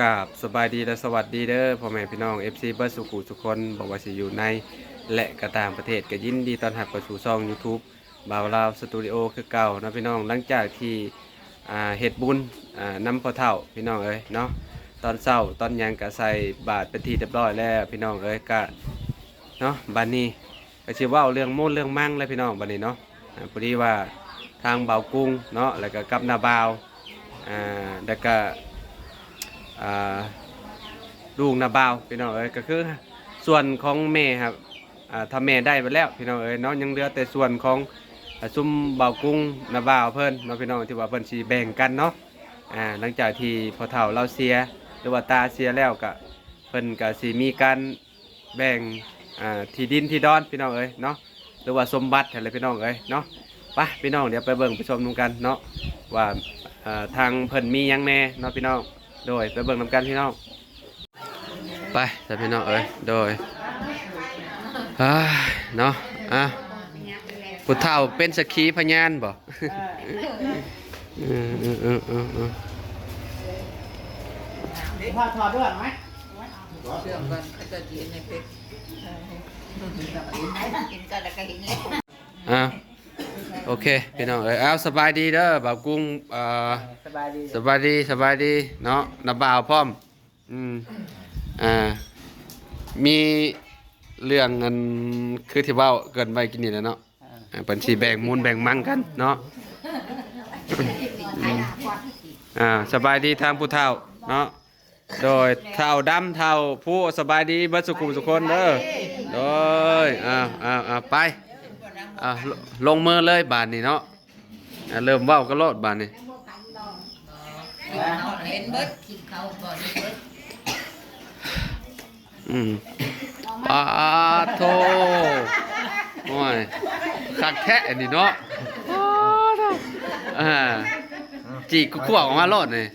กราบสบายดีและสวัสดีเด้อพ่อแม่พี่น้อง FC เบิร์สุขุทุกคนบอกว่าสิอยู่ใน และกระต่างประเทศก็ยินดีตอนรับเข้าสู่ช่อง YouTube บ่าวลาวสตูดิโอคือเก่านะพี่น้องหลังจากที่อ่าเฮ็ดบุญอ่านำพอเฒ่าพี่น้องเอ้ยเนาะตอนเช้าตอนหยังก็ใส่บาตรเป็นที่เรียบร้อยแล้วพี่น้องเอ้ยก็เนาะบัดนี้ก็สิเว้าเรื่องโมูลเรื่องมั่งเลยพี่น้องบัดนี้เนาะอ่าพอดีว่าทางบาวกุ้งเนาะแล้วก็กับนาบาวอ่าแล้วก็ ลูกนาบ่าวพี่น้องเอ้ยก็คือส่วนของแม่ครับอ่าถ้าแม่ได้ไปแล้วพี่น้องเอ้ยเนาะยังเหลือแต่ส่วนของซุ้มเบากุ้งนาบ่าวเพิ่นเนาะพี่น้องที่ว่าเพิ่นสิแบ่งกันเนาะอ่าหลังจากที่พอเฒ่าเราเสียหรือว่าตาเสียแล้วก็เพิ่นก็สิมีการแบ่งอ่าที่ดินที่ดอนพี่น้องเอ้ยเนาะหรือว่าสมบัติอะไรพี่น้องเอ้ยเนาะไปพี่น้องเดี๋ยวไปเบิ่งไปชมนำกันเนาะว่าทางเพิ่นมียังแน่เนาะพี่น้อง โดยไปเบิ่งนำกันพี่น้อง ไปแต่พี่น้องเอ้ยโดยอ้ยเนาะอะผู้เฒ่าเป็นสกีพยานบ่เออเออเออเออเออถอดถอดด้วยไหมเชื่อมกันเขจะกินในเป็กกินกันแล้วก็เห็นนี่อะ โอเคพี่น้องเอ้ยเอาสบายดีเด้อบ่าวกุ้งอ่าสบายดีสบายดีสบายดีเนาะน้าบ่าวพร้อมอืมอ่ามีเรื่องเงินคือที่เว้าเกินไปกินนี่แหล้วเนาะอ่าเปินสีแบ่งมูลแบ่งมังกันเนาะอ่าสบายดีทางผู้เฒ่าเนาะโดยเฒ่าดำเฒ่าผู้สบายดีเบิดสุขุมสุคนเด้อโดยอ่าอ่าอ่าไป อ่าลลงมือเลยบานนี้เนาะอ่าเริ่มเว้าก็โลดบานนี้เห็นเบิดกินเขาก่อนเบิดอืมปาโทโอ้ยคักแท้อันนี้เนาะอ่าจีกกวกออกมาโลดนี่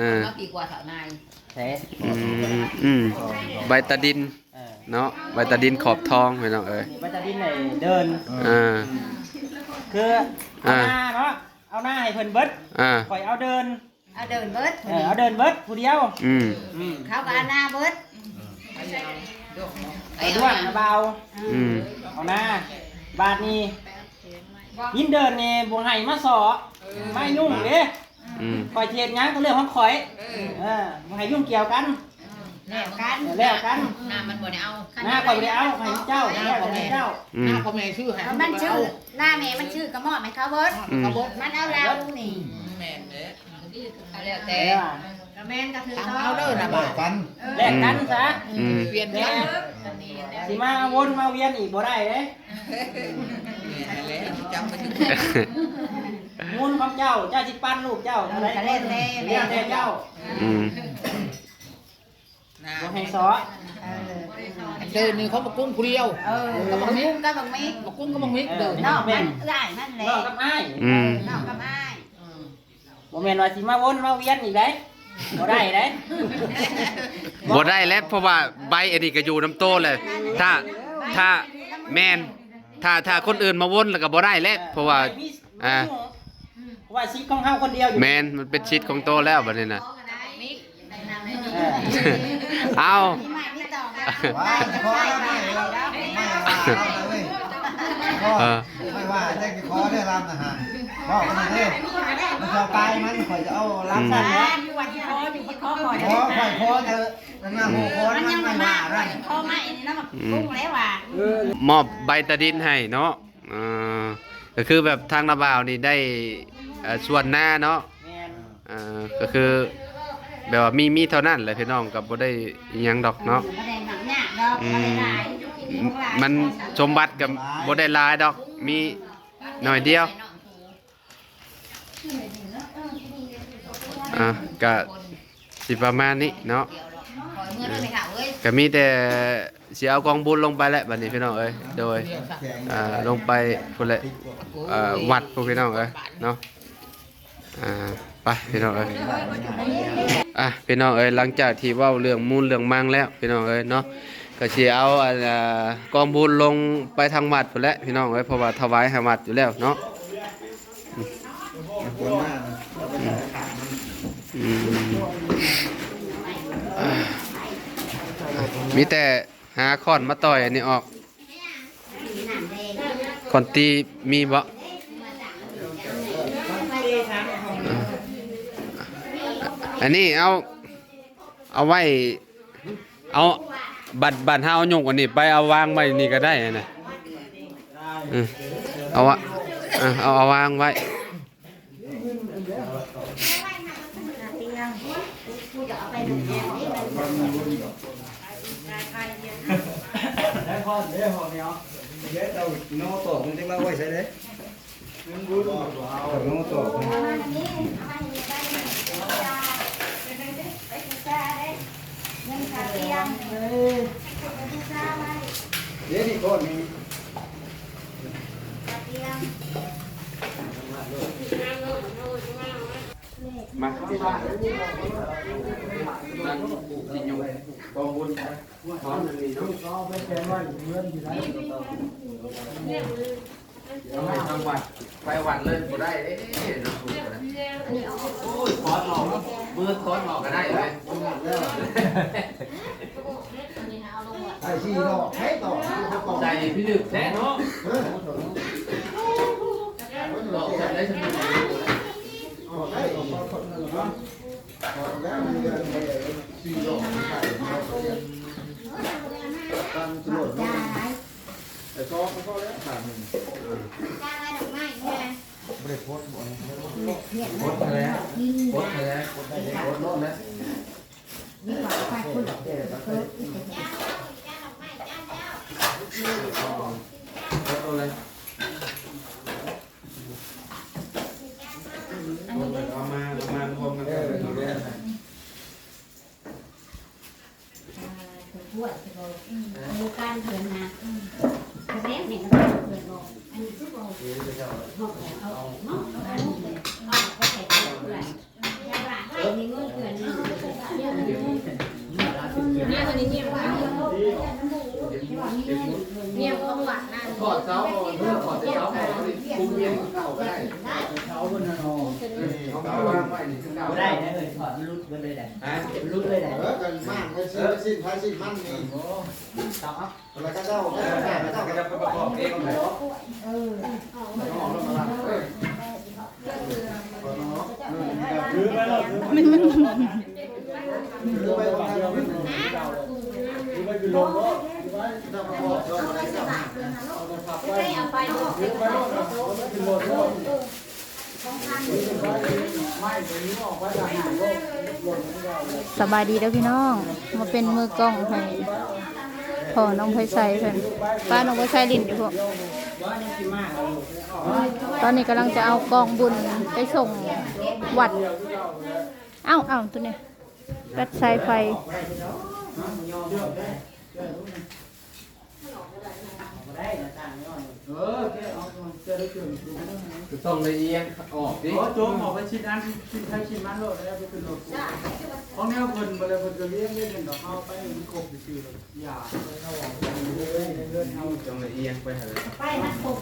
อ่าเขาดีกว่าเท่านายเซ่อืมอืมใบตาดิน เออเนาะใบตาดินขอบทองไปเนาะเอ้ยนี่บัตรดินไหนเดินอ่าคือเอาอ่าหน้าเนาะเอาหน้าให้เพิ่นเบิดอ่าคอยเอาเดินเอาเดินเบิดเออเอาเดินเบิดผู้เดียวอืมอืมเขาก็เอาหน้าเบิดไปเอายกเนาะเอาด้วงเอาเบาอืมเอาหน้าบาทนี้ยินเดินนี่บ่ให้มาสอไม่ยุ่งเด้อืมคอยเทียดหยังก็เรื่องของข่อยเออบ่ให้ยุ่งเกี่ยวกัน แล้วกันเออแล้วกันหน้ามันบ่ได้เอาหน้าข่อยบ่ได้เอาให้เจ้าหน้าข่อยให้เจ้าอืหมน้าพ่อแม่ชื่อให้มันชื่อหน้าแม่มันชื่อกระหม่อมให้เขาเบิดอืมเขาเบิดมันเอาเรานี่แม่นเด้อเอาแล้วแต่แต่ว่ากระแม่นก็คือทำเอาเด้อนะบ่าวแลกกันซะอืมเปลี่ยนกันสิมาวนมาเวียนอีกบ่ได้เด้แล้วจำไปถึงมูลของเจ้าเจ้าสิปั้นลูกเจ้าอะไรกระเล่นเล่เรียกแต่เจ้าอืมหน้า บ่ให้ซอเออเดินนี่เขามากุ้งผู้เดียวเออก็บังมุ้งก็บังมิกมากุ้งก็มามิกเดินนอกมันได้มันแหละนอกกับอ้ายอืมนอกกับอ้ายบ่แม่นว่าสิมาวนมาเวียนอีกได้บ่ได้เด้บ่ได้แล้วเพราะว่าใบอันนี้ก็อยู่น้ำโตเลย ถ้าถ้าแมนถ้าถ้าคนอื่นมาวนแล้วก็บ่ได้แล้วเพราะว่าอ่าเพราะว่าสิทธิ์ของเฮาคนเดียวอยู่แมนมันเป็นชิดของโตแล้วบัดนี้นะ เออเอามีใหม่มีต่อมาว่าจะขอได้ไหมเราไม่ว่าเราเลยพ่อเออไม่ว่าจะขอได้รำนะฮะบอกมันเลยมันจะไปมันข่อยจะเอารำสั่สั่นนนะอยู่วันที่คออยู่ที่คอคอยขอข่อยขอเถอะนั่นนะหัวขอมันนั่ยังนไม่ไม่มาว่าคไรอยคอมาอันนี้แล้วมากุ้งแล้วว่ะเออมอบใบตาดินให้เนาะอ่าก็คือแบบทางนาบ่าวนี่ได้เอ่อส่วนหน้าเนาะแม่นอ่าก็คือ แบบว่ามีมีเท่านั้นแหละพี่น้องกับบ่ได้อิหยังดอกเนาะ บ่ได้หนักหยาดอกบ่ได้หลายของหลายมันสมบัติกับบ่ได้หลายดอกมีหน่อยเดียว อะก็สิประมาณนี้เนาะคอยเมื่อนั้นเลยค่ะเว้ยก็มีแต่สิเอากองบุญลงไปแหละบัดนี้พี่น้องเอ้ยโดยอ่าลงไปพุ่นแหละอ่าวัดพวกพี่น้องเอ้ยเนาะอ่า ไปพี่น้องเอ้ยอะพี่น้องเอ้ยหลังจากที่ว่าเรื่องมูลเรื่องมังแล้วพี่น้องเอ้ยเนาะก็สิเอาอ่ากองบุญลงไปทางวัดพุ่แหละพี่น้องเอ้ยเพราะว่าถวายให้วัดอยู่แล้วเนาะมีแต่หาค้อนมาต่อยอันนี้ออกคอนตีมีบ่ อันนี้เอา เอาไว้ เอาบัตรบัตรเฮาเอาหยกอันนี้ ไปเอาวางไว้นี่ก็ได้นะเออเอาวะเอาเอาวางไว้ได้พอได้พอเนี่ยเดี๋ยวเราโน้ตมันจะมาไว้ใช่ไหมมันรู้ตัวเอาโน้ ตเดี๋ยวนี่ก่อนนี่มาที่บ้านนั่นสิอยู่กองบุญขอหนึ่งนี่เนาะก็ไปแจ้งว่าเงินอยู่ไหนเอาไปทางวัดไปวัดเลยบ่ได้เด้เนาะโอ้ยคอร์สหลอกมือคอร์สหลอกก็ได้เลย อ้ที่ดอกให้ต่อเขาบอกใจพี่ดึกแท้เนาะหลอกจับได้สนุกให้ต่อคนนึงเนาะแล้วมันจะไปสี่ดอกใส่ตั้งตำรวจแต่ซอกเขาแล้วขาดหนึ่งไม่ได้โพสต์บ่อยโพสต์แล้วโพสต์แล้วโพสต์ได้โพสต์โน่นแล้วโพสต์อะไรเอามาเอามารวมกันเลยอยู่ด้วย การเดินนะเรียกเนี่ยก็เดินบอกอันนี้คือบอกบอกเอาเนาะเอาลูกเลยเอาไปใส่เพื่อนยาหลานให้มีเงินเดือนนึงเนี่ยมันเนี่ยมันเนี่ยว่าเนี่ยต้องหวานนั่น ขอดเสาเพื่อขอดเสาขอดคุมเย็นเก่าก็ได้ เขาคนนั้นเอา เอามาวางไว้นี่ถึงเก่าบ่ได้นะเลยถอดมันรุดไปเลยได้ฮะมันรุดเลยได้เออกันมากไปซื้อสิ้นท้ายสิ้นมันนี่ต่อแล้วก็เจ้าก็จะไม่ต้องก็จะประกอบเองเลยถือไปแล้วถือไปหรือไปตรงนั้นเราไม่ต้องถือไปคือลงรถจะประกอบเราอะไรก็ไม่เอาไปบอกถือไปรถเราคือรถรถไม่ไปนี้ออกไปทางหางรถรถไม่ได้เลย สบายดีแล้วพี่น้อง มาเป็นมือกล้องให้พ่อน้องไพใส่เพิ่นป้าน้องไพใส่ลินอยู่พวกตอนนี้กำลังจะเอากองบุญไปส่งวัด เอ้าเอ้าตัวนี้แบตสายไฟ ได้นะต่างย้อนเออแกเอาเจอได้เกินต้องละเอียดออกดิโอ้โจมออกไปชิ้นนั้นชิ้นไทยชิ้นมันโลดแล้วไปขึ้นรถของแนวคนมาเลยคนจะเลี้ยงเลี้ยงกันดอกเอาไปมันครบไปซื้อเลยอย่าไปเอาออกเรื่อยเรื่อยเอาต้องละเอียดไปหาไปมันปก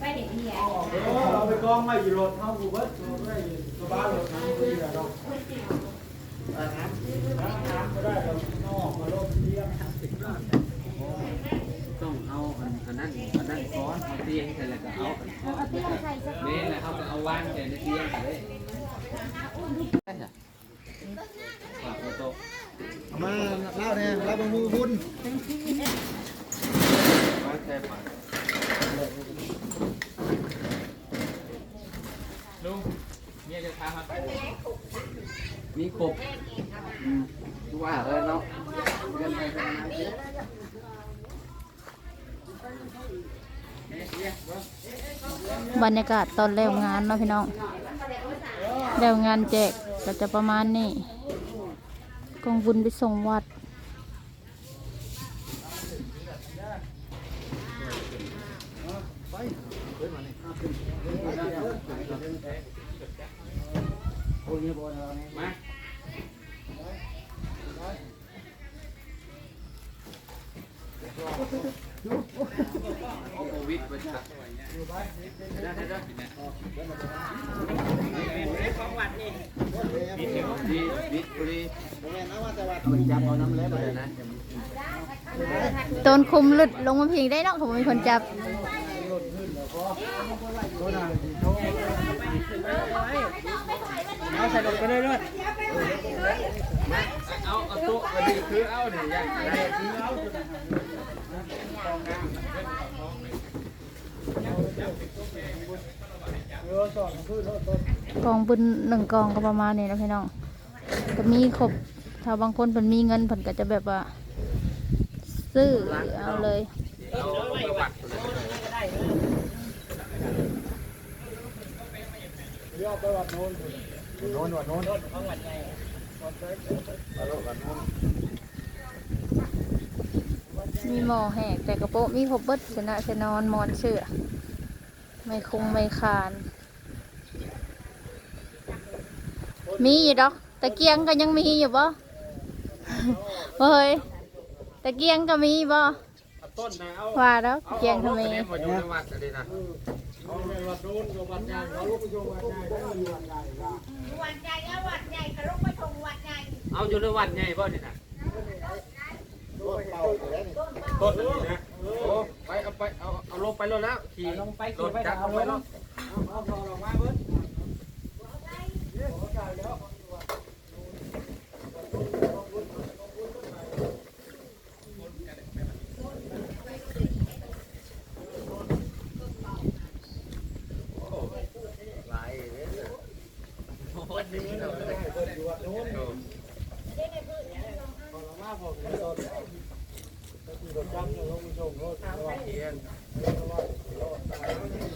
ไปเด็กเหี้ยเอาไปกองไว้อยู่รถเท่ากูเบิดกูได้กระบะรถน้ำดีอะดอกน้ำน้ำก็ได้เรานอกมาลงเลี้ยงต้องเอันนั้นอันนั้นก้อนเอาเตียงใส่แล้วก็เอาเนี่แหละเขาจะเอาวางใส่ในเตียงเลยฝากโต๊ะมาเล่าเนี่ยเล่าเป็นมือบุญวางใส่ฝาลุงเนี่ยจะทำครับมีกบว่าเออเนาะเงินไปทำงานเยอะ บรรยากาศตอนแล้วงานเนาะพี่น้องแล้วงานแจกก็จะประมาณนี้กองบุญไปส่งวัดมา ต่ว่าคนจับเอาน้ำเล็บเลยนะตนคุมหลุดลงมาพิงได้เนาะผมเป็นคนจับตัวนั้นสิโชว์เอาใส่ลงไปเลยด้วยเอาเอาตัวมาดีคือเอาเนี่ยยังไงเออสอน คือรถต้นกองบุญหนึ่งกองก็ประมาณนี้นะพี่น้องจะมีครบถ้าบางคนเพิ่นมีเงินเพิ่นก็จะแบบว่า ซื้อเอาเลยเอไปวัดเรียกไปวัดโน้นโน้นวัดโน้นมีหมอแหกแต่กระโปะมีครบเบิดชนะชนอนมอนเชื่อ ไม่คงไม่คาน มีอยู่ดอกตะเกียงก็ยังมีอยู่บ่เฮ้ยตะเกียงก็มีบ่ต้นนะเอาว่าดอกตะเกียงก็มีมาอยู่ในวัดอะไรนะเอาไปวัดโน้นกับวัดใหญ่เอาลูกไปชมวัดใหญ่ได้มีวัดใหญ่ละวัดใหญ่แล้ววัดใหญ่กระลุกไปชมวัดใหญ่เอาอยู่ในวัดไงบ่นี่นะตัวเป่าอยู่แล้วนี่ต้นนี้นะโอ้ไปเอาไปเอาเอาลงไปแล้วแล้วขี่ลงไปขี่ไปจักรไปแล้วเอาทองออกมาเบิ้ล หลายเลยโอ้ยนี่เรา มาผมต้นรถจักรลงไปชมรถวัด เทียน เที่ยงก็มี ออกมาแล้วต้นเอาเกินต้นมันกินด้วย ต้นหาไปวัดใหญ่และต้นดอกหา อ๋อม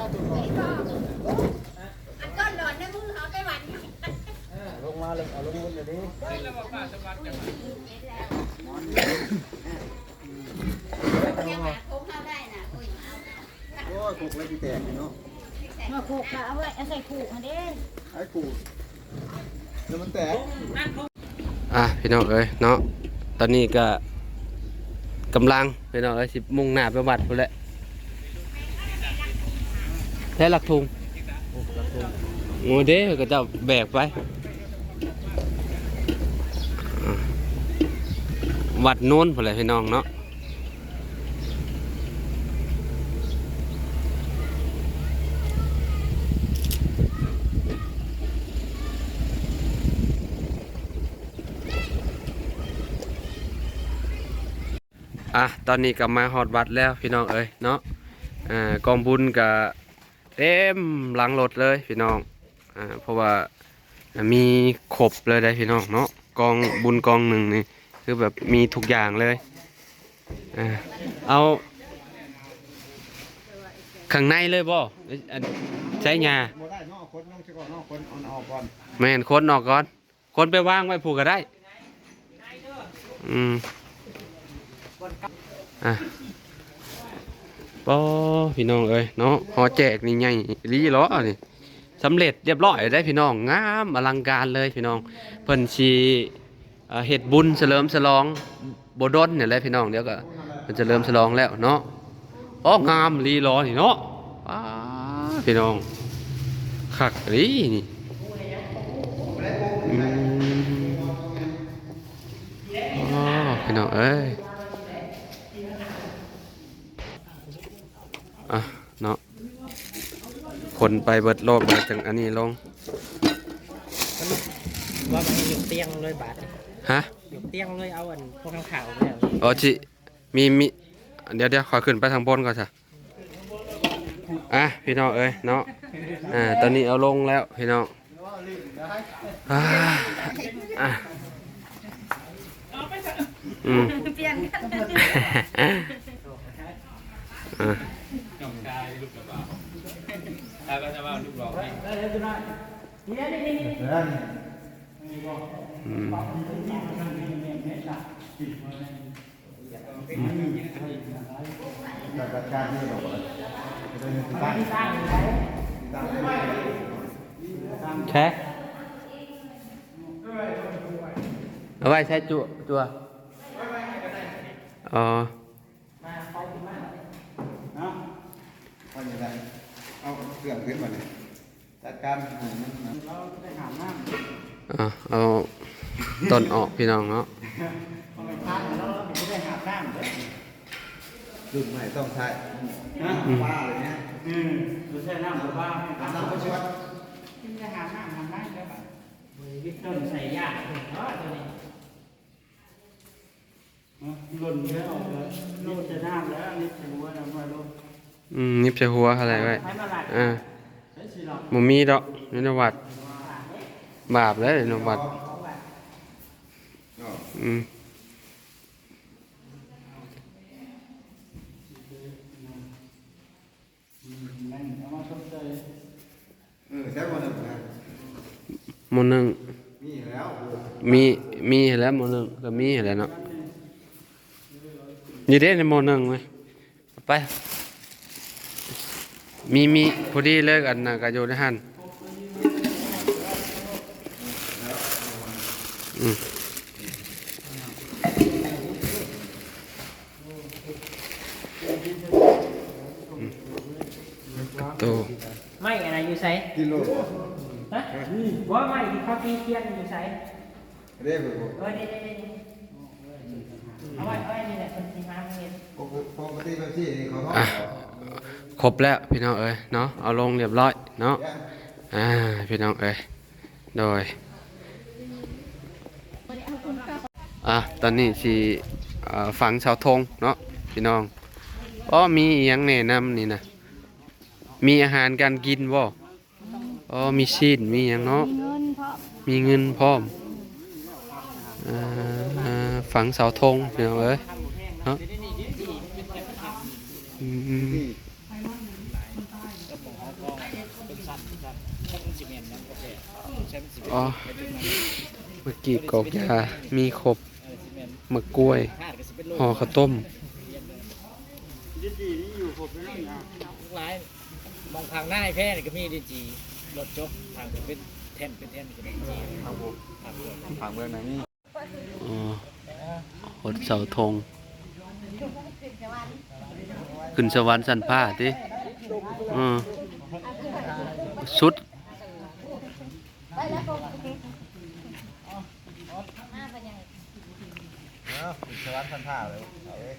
าตัวก่อนอันต้นดอกนั่นมึงเขาไปวัดลงมาเลยเอาลงบนเดี๋ยวนี้ ยังหาคงเข้าได้น่ะอุ้ย โอ้ยผูก ไว้ที่แตกเนาะมาผูกเอาไว้เอาใส่ผูกมาเด้ไอ้ผูกแล้วมันแตกอะพี่น้องเอ้ยเนาะตอนนี้ก็กำลังพี่น้องเอ้ยสิมุ่งหน้าไปวัดพุ่นแหละแท้หลักทุงโอ้เด้ก็จะแบกไปอะวัดโน้นพุ่นแหละพี่น้องเนาะ อะตอนนี้ก็มาฮอดวัดแล้วพี่น้องเอ้ยเนาะอ่ากองบุญก็เต็มหลังรถเลยพี่น้องอ่าเพราะว่ามีครบเลยได้พี่น้องเนาะกองบุญกองหนึ่งนี่คือแบบมีทุกอย่างเลยอ่าเอาข้างในเลยบ่เอ้ยอันใช้ยาบ่เนาะคนน้องจะก่อนเนคนนแม่นคนออกก่อน คนไปวางไว้ผูกก็ได้ อืม อะปอพี่น้องเอ้ยเนาะหอแจกนี่ใหญ่ลีล้อนี่สำเร็จเรียบร้อยได้พี่น้องงามอลังการเลยพี่น้องเพิ่นชีเอ่อเฮ็ดบุญเฉลิมฉลองบดนเนี่ยแหละพี่น้องเดี๋ยวก็เพิ่นเฉลิมฉลองแล้วเนาะอ๋องามลีล้อนี่เนาะพี่น้องคักลีนี่พี่น้องเอ้ยอะเนาะ คนไปเบิดโลกมาจังอันนี้ลง ว่ามันอยู่เตียงเลยบาทฮะ อยู่เตียงเลยเอาอันพวกข้างข่าวเนี่ยอ๋อจิมีมี เดี๋ยวเดี๋ยวขอขึ้นไปทางบนก่อนจ้ะอะพี่น้องเอ้ยเนาะ อ่า ตอนนี้เอาลงแล้วพี่น้องอ่าอะอืม เปลี่ยนกัน อ่ะอืมจัดการนี่บอกว่าจะได้ตั้งตั้งแค่เอาไว้ใช้จั่วจั่วอ๋อ เอาอย่างไรเอาเครื่องขึ้นมาเลยจัดการให้มันนะเราได้หาน้ำอะเอาต้นออกพี่น้องเนาะเอาไปทานแล้วเราไม่ได้หาน้ำเลยรุ่นใหม่ต้องใช้นะว่าเลยเนี่ยอืมเราใช้น้ำหรือว่าให้ทำน้ำน้ำไม่ไม่ช่ช่ววยยจะหาน้ำหาน้ำได้ป่ะวิกต้นใส่ยากเนาะตัวนี้หล่นแล้วออกเลยโลดจะน้ำแล้วนี่ถือว่าน้ำมาโลด อืมนิบใส่หัวอะไรไว้อ่าบ่มีดอกนี่นวัดบาปแล้วนวัดอืมนั่นเอามาชมเชยใช้วันหนึ่งนะหมอหนึ่งมีแล้วมีมีแล้วมนึงก็มีแล้วเนาะนี่เด้ในมนึงไหมไป มีมีพอดีเลิกอันน่ะก็อยู่ในหันอืมโตไม่อะไรอยู่ไสกิโลฮะว่าไม่ที่เขาตีเทียนอยู่ไสเรียกผมเออเด็ดๆเอาไว้เอาไว้นี่แหละคนที่มาเห็นปกติแบบที่นี่เขาท้องอะ ครบแล้วพี่น้องเอ้ยเนาะเอาลงเรียบร้อยเนาะอ่าพี่น้องเอ้ยโดยอะตอนนี้สิเอ่อฝังเสาธงเนาะพี่น้องอ๋อมีอหยังแนะนำนี่นะมีอาหารการกินบ่อ๋อมีชีนมีหยังเนาะมีเงินพร้อมอ่าฝังเสาธงพี่น้องเอ้ยเนาะ อืมอ๋อ เมื่อกี้กอกยา มีครบมะกล้วยห่อข้าวต้ม ดีดีนี่อยู่ผมไม่ได้นะหลายมองทางหน้าไอ้แพ้นี่ก็มีดีจีรถจบทางเป็นแท่นเป็นแท่นก็มีดีครับผมครับผมผังเมืองไหนนี่อ๋อหดเสาธง ขึ้นสวรรค์สันผ้าติอือ สุด สวัสดิ์พันท่าเลยเอาเลย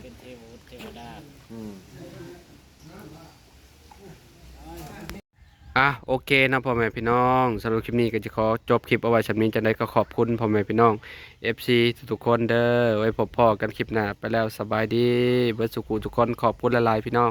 เป็นเทวเทวดา อะ โอเคนะพ่อแม่พี่น้องสำหรับคลิปนี้ก็จะขอจบคลิปเอาไว้ฉันนี้จะได้ก็ขอบคุณพ่อแม่พี่น้อง FC ทุกๆคนเด้อไว้พบพ่อกันคลิปหน้าไปแล้วสบายดีเบิร์สุขุทุกคนขอบคุณละลายพี่น้อง